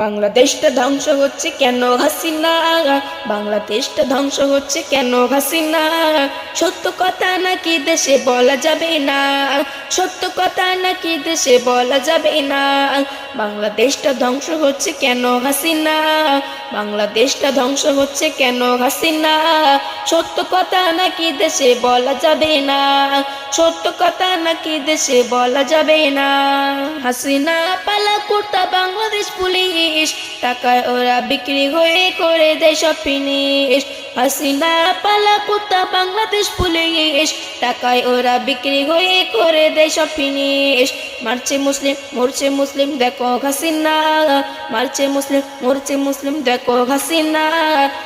বাংলাদেশটা ধ্বংস হচ্ছে কেন হাসিনা? বাংলাদেশটা ধ্বংস হচ্ছে কেন হাসিনা? সত্য কথা নাকি দেশে বলা যাবে না? সত্য কথা নাকি দেশে বলা যাবে না? বাংলাদেশটা ধ্বংস হচ্ছে কেন হাসিনা? বাংলাদেশটা ধ্বংস হচ্ছে কেন হাসিনা? সত্য কথা নাকি দেশে বলা যাবে না? সত্য কথা নাকি দেশে বলা যাবে না? হাসিনা পালা কুর্তা, বাংলাদেশ পুলিশ। টাকায় ওরা বিক্রি হয়ে করে দেয় সব ফিনিশ হাসিনা পালা কুর্তা, বাংলাদেশ পুলিশ। টাকায় ওরা বিক্রি হয়ে করে দেয় সব ফিনিশ মারছে মুসলিম, মরছে মুসলিম, দেখো হাসিনা। মারছে মুসলিম, মরছে মুসলিম, দেখো হাসিনা।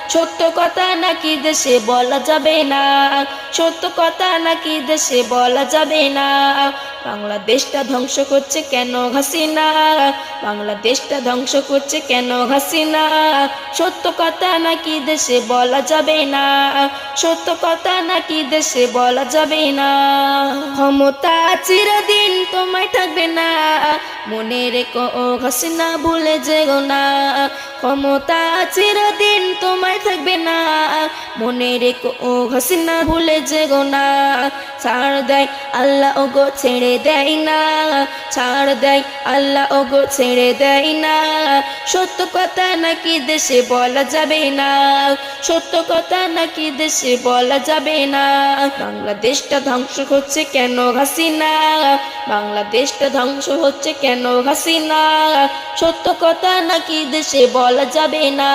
সত্য কথা নাকি দেশে বলা যাবে না। সত্য কথা নাকি দেশে বলা যাবে না। বাংলাদেশটা ধ্বংস করছে কেন হাসিনা? বাংলাদেশটা ধ্বংস করছে কেন হাসিনা? সত্য কথা নাকি দেশে বলা যাবে না। সত্য কথা নাকি দেশে বলা যাবে না। ক্ষমতা চিরদিন তোমায় থাকবে না। মনে রেখো, ও হাসিনা, ভুলে যেও না। ক্ষমতা চিরদিন, তোমায় থাকবে না। মনে রেখো, ও হাসিনা, ভুলে যেও না। ছাড় দেয়, আল্লাহ ওগো ছেড়ে দেয় না। ছাড় দেয়, আল্লাহ ওগো ছেড়ে দেয় না। সত্য কথা নাকি দেশে বলা যাবে না। সত্য কথা নাকি দেশে বলা যাবে না। বাংলাদেশটা ধ্বংস হচ্ছে কেন হাসিনা? বাংলাদেশটা ধ্বংস হচ্ছে কেন হাসিনা? সত্য কথা নাকি দেশে বলা যাবে না।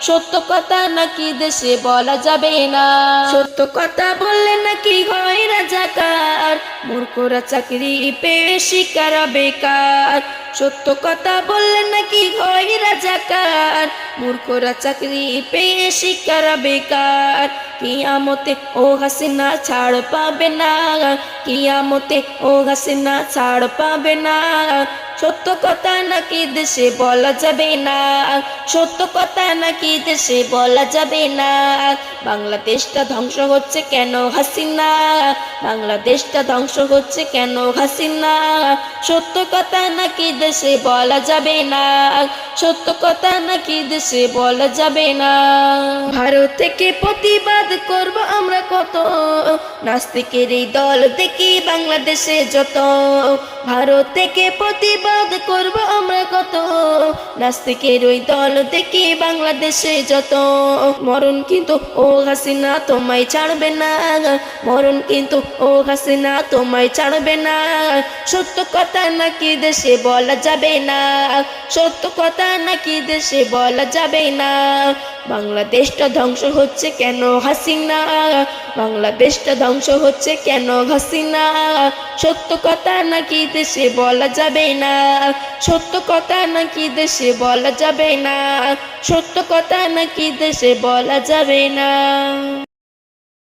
সত্য কথা নাকি দেশে বলা যাবে না? সত্য কথা বললে নাকি হয় রাজাকার, মূর্খরা চাকরি পেয়ে শিকার বেকার। সত্য কথা বললে নাকি হয় রাজাকার, মূর্খরা চাকরি পেয়ে শিকার বেকার। কিয়ামতে ও হাসিনা ছাড় পাবে না, কিয়ামতে ও হাসিনা ছাড় পাবে না। সত্য কথা নাকি দেশে বলা যাবে না, সত্য কথা নাকি দেশে বলা যাবে না। বাংলাদেশটা ধ্বংস হচ্ছে কেন হাসিনা? বাংলাদেশটা ধ্বংস হচ্ছে কেন হাসিনা? সত্য কথা নাকি দেশে বলা যাবে না, সত্য কথা নাকি দেশে বলা যাবে না। ভারত থেকে প্রতিবাদ করব আমরা কত? নাস্তিকের এই দল দেখি বাংলাদেশে যত। ভারত থেকে প্রতিবাদ করব আমরা কত? নাস্তিকের ওই দল দেখি বাংলাদেশে যত। মরণ কিন্তু ও হাসিনা তোমায় ছাড়বে না। মরণ কিন্তু ও হাসিনা তোমায় ছাড়বে না। সত্য কথা নাকি দেশে বলা যাবে না। সত্য কথা নাকি দেশে বলা যাবে না। বাংলাদেশটা ধ্বংস হচ্ছে কেন হাসিনা? বাংলাদেশটা ধ্বংস হচ্ছে কেন হাসিনা? সত্য কথা নাকি দেশে বলা যাবে না? সত্য কথা নাকি দেশে বলা যাবে না? সত্য কথা নাকি দেশে বলা যাবে না?